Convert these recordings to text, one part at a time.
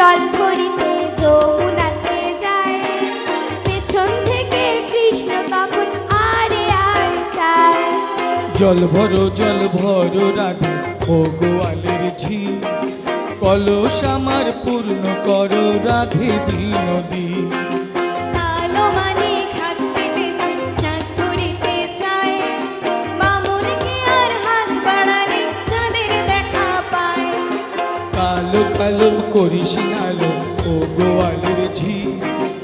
জল ভরিতে যমুনাতে যায়। পেছন থেকে কৃষ্ণ তখন আরে আর চায়। জল ভরো জল ভরো রাধা ঝি কলস আমার পূর্ণ করো রাধে বিনোদী কালো কালো করিস নালো ও গোয়ালের ঝি,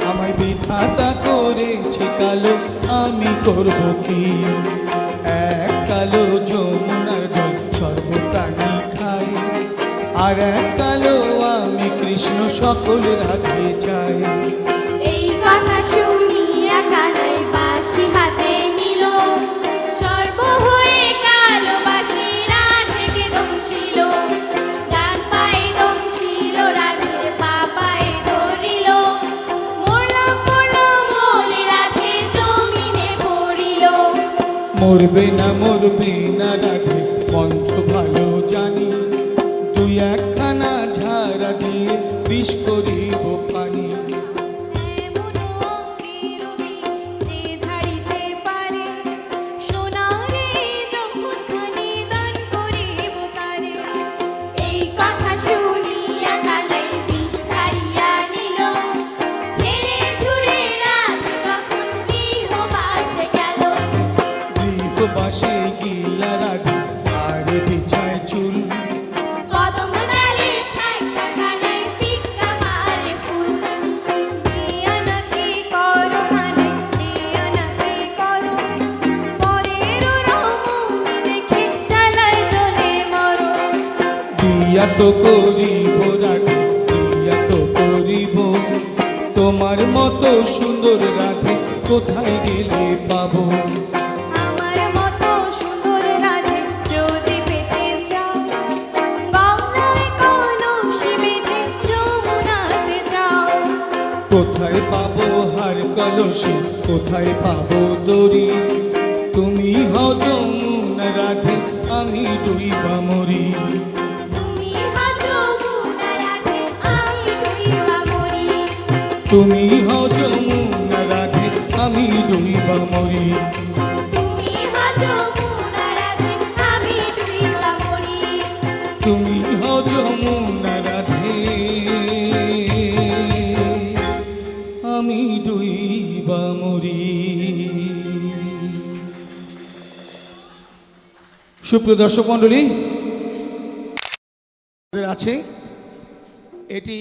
আমায় বিধাতা করেছে কালো। আমি করব কি? এক কালো যমুনার জল সর্বপ্রাণী খাই আর এক কালো আমি কৃষ্ণ সকল রাখে চাই। মরবে না মরবে না রাধে মন্ত্র ভালো জানি তুই একখানা ঝাড়া দিয়ে বিষ করিব পানি। পরের রমণী দেখে চালায় চলে মরো। দিয়া তো করিব রাধে দিয়া তো করিব। তোমার মতো সুন্দর রাধে কোথায় গেলে পাবো? কোথায় পাবো হার কলসি? কোথায় পাবো দড়ি? তুমি হও যমুনা রাধে আমি ডুইবা মরি। তুমি হাজো মুনা রাধে আমি ডুইবা মরি। তুমি হও আমি ডুইবা মরি। সুপ্রিয় দর্শক মণ্ডলী আছে এটি